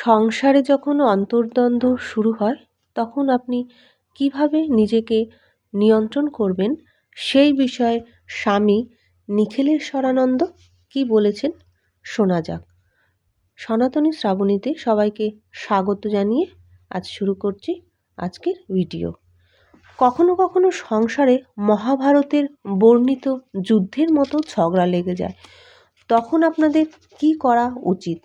সংসারে যখন অন্তর্দ্বন্দ্ব শুরু হয়, তখন আপনি কীভাবে নিজেকে নিয়ন্ত্রণ করবেন? সেই বিষয়ে স্বামী নিখিলেশ্বরানন্দ কি বলেছেন? শোনা যাক। সনাতনী শ্রাবণীতে সবাইকে স্বাগত জানিয়ে আজ শুরু করছি আজকের ভিডিও। কখনো কখনো সংসারে মহাভারতের বর্ণিত যুদ্ধের মতো ঝগড়া লেগে যায়। তখন আপনাদের কি করা উচিত?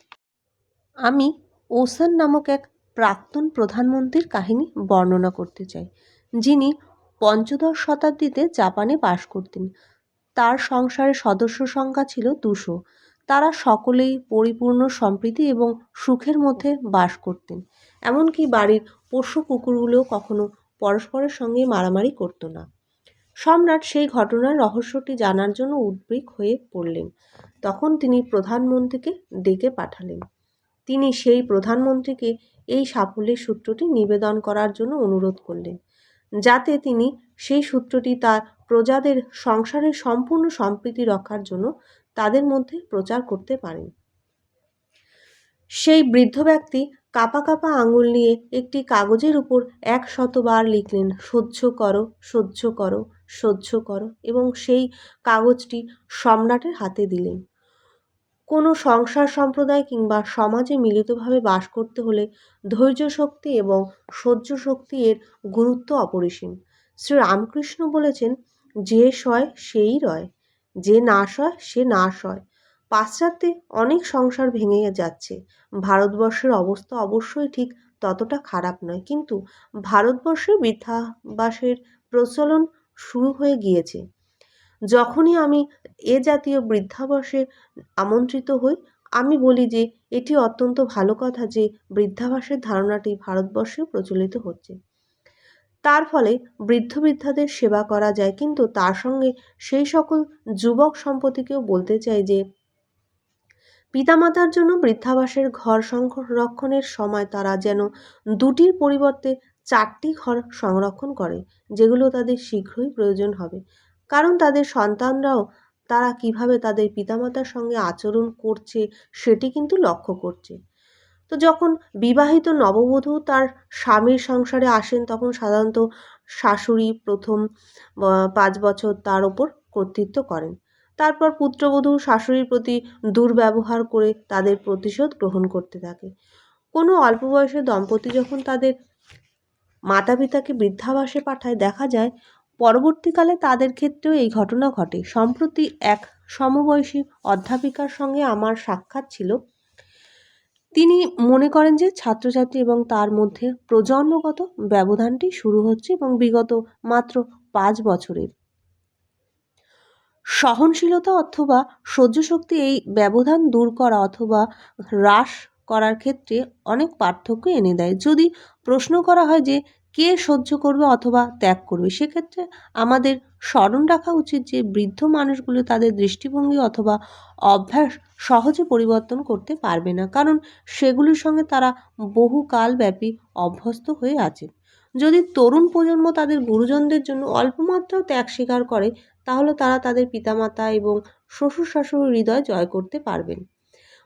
আমি ওসান নামক এক প্রাক্তন প্রধানমন্ত্রীর কাহিনী বর্ণনা করতে চাই, যিনি পঞ্চদশ শতাব্দীতে জাপানে বাস করতেন। তার সংসারের সদস্য সংখ্যা ছিল দুশো। তারা সকলেই পরিপূর্ণ সম্প্রীতি এবং সুখের মধ্যে বাস করতেন। এমনকি বাড়ির পশু কুকুরগুলোও কখনো পরস্পরের সঙ্গে মারামারি করতো না। সম্রাট সেই ঘটনার রহস্যটি জানার জন্য উদ্বেগ হয়ে পড়লেন। তখন তিনি প্রধানমন্ত্রীকে ডেকে পাঠালেন। তিনি সেই প্রধানমন্ত্রীকে এই সাফল্যের সূত্রটি নিবেদন করার জন্য অনুরোধ করলেন। যাতে তিনি সেই সূত্রটি তার প্রজাদের সংসারের সম্পূর্ণ সম্প্রীতি রক্ষার জন্য তাদের মধ্যে প্রচার করতে পারেন। সেই বৃদ্ধ ব্যক্তি কাপা কাপা আঙুল নিয়ে একটি কাগজের উপর এক শতবার লিখলেন, সহ্য করো সহ্য করো সহ্য করো এবং সেই কাগজটি সম্রাটের হাতে দিলেন। কোনো সংসার সম্প্রদায় কিংবা সমাজে মিলিতভাবে বাস করতে হলে ধৈর্য শক্তি এবং সহ্য শক্তি এর গুরুত্ব অপরিসীম। শ্রী রামকৃষ্ণ বলেছেন, যে সয়, সেই রয়। যে না সয়, সে না সয়। পাশ্চাত্যে অনেক সংসার ভেঙে যাচ্ছে। ভারতবর্ষের অবস্থা অবশ্যই ঠিক ততটা খারাপ নয়, কিন্তু ভারতবর্ষে বৃদ্ধাবাসের প্রচলন শুরু হয়ে গিয়েছে। যখনই আমি এ জাতীয় বৃদ্ধাবাসে আমন্ত্রিত হই, আমি বলি যে, এটি অত্যন্ত ভালো কথা যে, বৃদ্ধাবাসের ধারণাটি ভারতবর্ষে প্রচলিত হচ্ছে। তার ফলে বৃদ্ধ বৃদ্ধাদের সেবা করা যায়, কিন্তু তার সঙ্গে সেই সকল যুবক সম্পত্তিকেও বলতে চাই যে, পিতামাতার জন্য বৃদ্ধাবাসের ঘর সংরক্ষণের সময় তারা যেন দুটির পরিবর্তে চারটি ঘর সংরক্ষণ করে, যেগুলো তাদের শীঘ্রই প্রয়োজন হবে। কারণ তাদের সন্তানরাও, তারা কীভাবে তাদের পিতামাতার সঙ্গে আচরণ করছে, সেটি কিন্তু লক্ষ্য করছে। তো যখন বিবাহিত নববধূ তার স্বামীর সংসারে আসেন, তখন সাধারণত শাশুড়ি প্রথম পাঁচ বছর তার ওপর কর্তৃত্ব করেন। তারপর পুত্রবধূ শাশুড়ির প্রতি দুর্ব্যবহার করে তাদের প্রতিশোধ গ্রহণ করতে থাকে। কোনো অল্প বয়সের দম্পতি যখন তাদের মাতা পিতাকে বৃদ্ধাবাসে পাঠায়, দেখা যায় পরবর্তীকালে তাদের ক্ষেত্রেও এই ঘটনা ঘটে। সম্প্রতি এক সমবয়সী অধ্যাপিকার সঙ্গে আমার সাক্ষাৎ ছিল। তিনি মনে করেন যে ছাত্রছাত্রী এবং তার মধ্যে প্রজন্মগত ব্যবধানটি শুরু হচ্ছে এবং বিগত মাত্র পাঁচ বছরের। সহনশীলতা অথবা সহ্যশক্তি এই ব্যবধান দূর করা অথবা হ্রাস করার ক্ষেত্রে অনেক পার্থক্য এনে দেয়। যদি প্রশ্ন করা হয় যে কে সহ্য করবে অথবা ত্যাগ করবে? সেক্ষেত্রে আমাদের স্মরণ রাখা উচিত যে বৃদ্ধ মানুষগুলো তাদের দৃষ্টিভঙ্গি অথবা অভ্যাস সহজে পরিবর্তন করতে পারবে না। কারণ সেগুলির সঙ্গে তারা বহুকালব্যাপী অভ্যস্ত হয়ে আছে। যদি তরুণ প্রজন্ম তাদের গুরুজনদের জন্য অল্পমাত্রাও ত্যাগ স্বীকার করে, তাহলে তারা তাদের পিতামাতা এবং শ্বশুর শাশুড়ির হৃদয় জয় করতে পারবেন।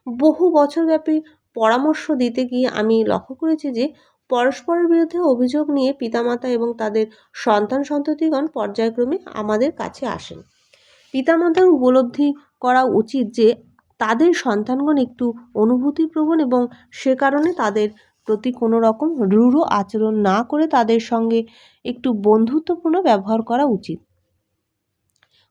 বহু বছরব্যাপী পরামর্শ দিতে গিয়ে আমি লক্ষ্য করেছি যে পরস্পরের বিরুদ্ধে অভিযোগ নিয়ে পিতামাতা এবং তাদের সন্তান সন্ততিগণ পর্যায়ক্রমে আমাদের কাছে আসেন। পিতামাতার উপলব্ধি করা উচিত যে, তাদের সন্তানগণ একটু অনুভূতিপ্রবণ এবং সে কারণে তাদের প্রতি কোনো রকম রূঢ় আচরণ না করে তাদের সঙ্গে একটু বন্ধুত্বপূর্ণ ব্যবহার করা উচিত।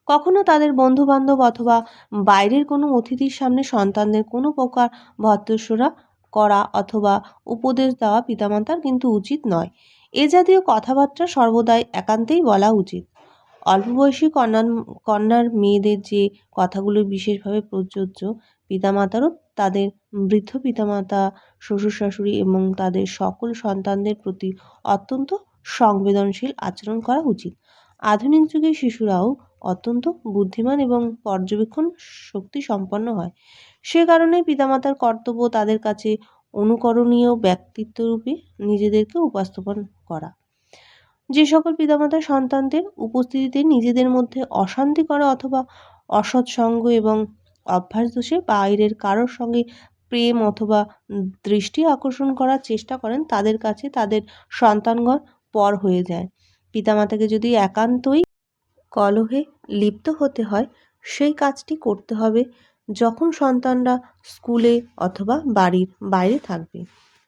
কখনো তাদের বন্ধুবান্ধব অথবা বাইরের কোনো অতিথির সামনে সন্তানদের কোনো প্রকার ভর্তসরা করা অথবা উপদেশ দেওয়া পিতামাতার কিন্তু উচিত নয়। এ জাতীয় কথাবার্তা সর্বদাই একান্তেই বলা উচিত। অল্প বয়সী কন্যা কন্যার মেয়েদের যে কথাগুলো বিশেষভাবে প্রযোজ্য, পিতামাতারও তাদের বৃদ্ধ পিতামাতা শ্বশুর শাশুড়ি এবং তাদের সকল সন্তানদের প্রতি অত্যন্ত সংবেদনশীল আচরণ করা উচিত। আধুনিক যুগের শিশুরাও অত্যন্ত বুদ্ধিমান এবং পর্যবেক্ষণ শক্তি সম্পন্ন হয়। সে কারণে পিতামাতার কর্তব্য তাদের কাছে অনুকরণীয় ব্যক্তিত্বরূপে নিজেদেরকে উপস্থাপন করা। যে সকল পিতামাতা সন্তানদের উপস্থিতিতে নিজেদের মধ্যে অশান্তি করে অথবা অসৎসঙ্গ এবং অভ্যাস দোষে বাইরের কারোর সঙ্গে প্রেম অথবা দৃষ্টি আকর্ষণ করার চেষ্টা করেন, তাদের কাছে তাদের সন্তানগণ পর হয়ে যায়। পিতামাতাকে যদি একান্তই কলহে লিপ্ত হতে হয়, সেই কাজটি করতে হবে যখন সন্তানরা স্কুলে অথবা বাড়ির বাইরে থাকবে।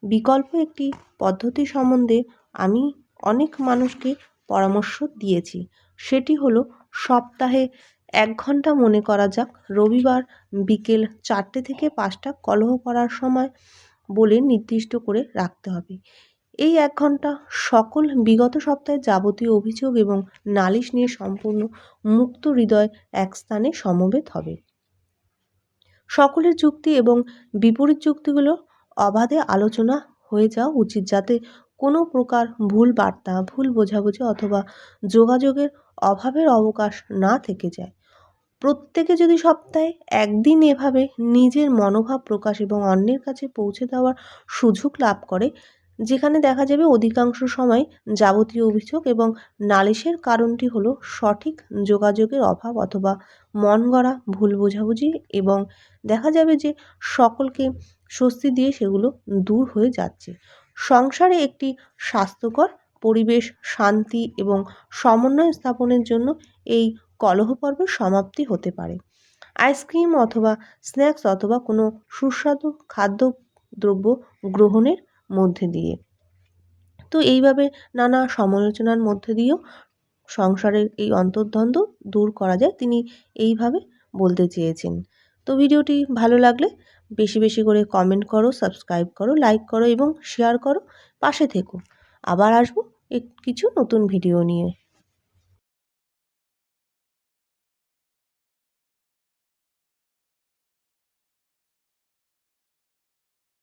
বিকল্প একটি পদ্ধতি সম্বন্ধে আমি অনেক মানুষকে পরামর্শ দিয়েছি। সেটি হলো, সপ্তাহে এক ঘণ্টা মনে করা যাক, রবিবার বিকেল চারটে থেকে পাঁচটা কলহ করার সময় বলে নির্দিষ্ট করে রাখতে হবে। এই এক ঘণ্টা সকল বিগত সপ্তাহে যাবতীয় অভিযোগ এবং নালিশ নিয়ে সম্পূর্ণ মুক্ত হৃদয় এক স্থানে সমবেত হবে। সকলের যুক্তি এবং বিপরীত যুক্তিগুলো অবাধে আলোচনা হয়ে যাওয়া উচিত যাতে কোনো প্রকার ভুল বার্তা, ভুল বোঝাবুঝি অথবা যোগাযোগের অভাবের অবকাশ না থেকে যায়। প্রত্যেকে যদি সপ্তাহে একদিন এভাবে নিজের মনোভাব প্রকাশ এবং অন্যের কাছে পৌঁছে দেওয়ার সুযোগ লাভ করে যেখানে দেখা যাবে অধিকাংশ সময় যাবতীয় অভিযোগ এবং নালিশের কারণটি হলো সঠিক যোগাযোগের অভাব অথবা মন গড়া ভুল বোঝাবুঝি এবং দেখা যাবে যে সকলকে স্বস্তি দিয়ে সেগুলো দূর হয়ে যাচ্ছে। সংসারে একটি স্বাস্থ্যকর, পরিবেশ, শান্তি এবং সমন্বয় স্থাপনের জন্য এই কলহ পর্বের সমাপ্তি হতে পারে। আইসক্রিম অথবা স্ন্যাক্স অথবা কোনো সুস্বাদু খাদ্য দ্রব্য গ্রহণের মধ্যে দিয়ে। তো এইভাবে নানা সমালোচনার মধ্যে দিয়েও সংসারের এই অন্তর্দ্বন্দ্ব দূর করা যায়, তিনি এইভাবে বলতে চেয়েছেন। তো ভিডিওটি ভালো লাগলে বেশি বেশি করে কমেন্ট করো সাবস্ক্রাইব করো লাইক করো এবং শেয়ার করো, পাশে থেকো। আবার আসব কিছু নতুন ভিডিও নিয়ে।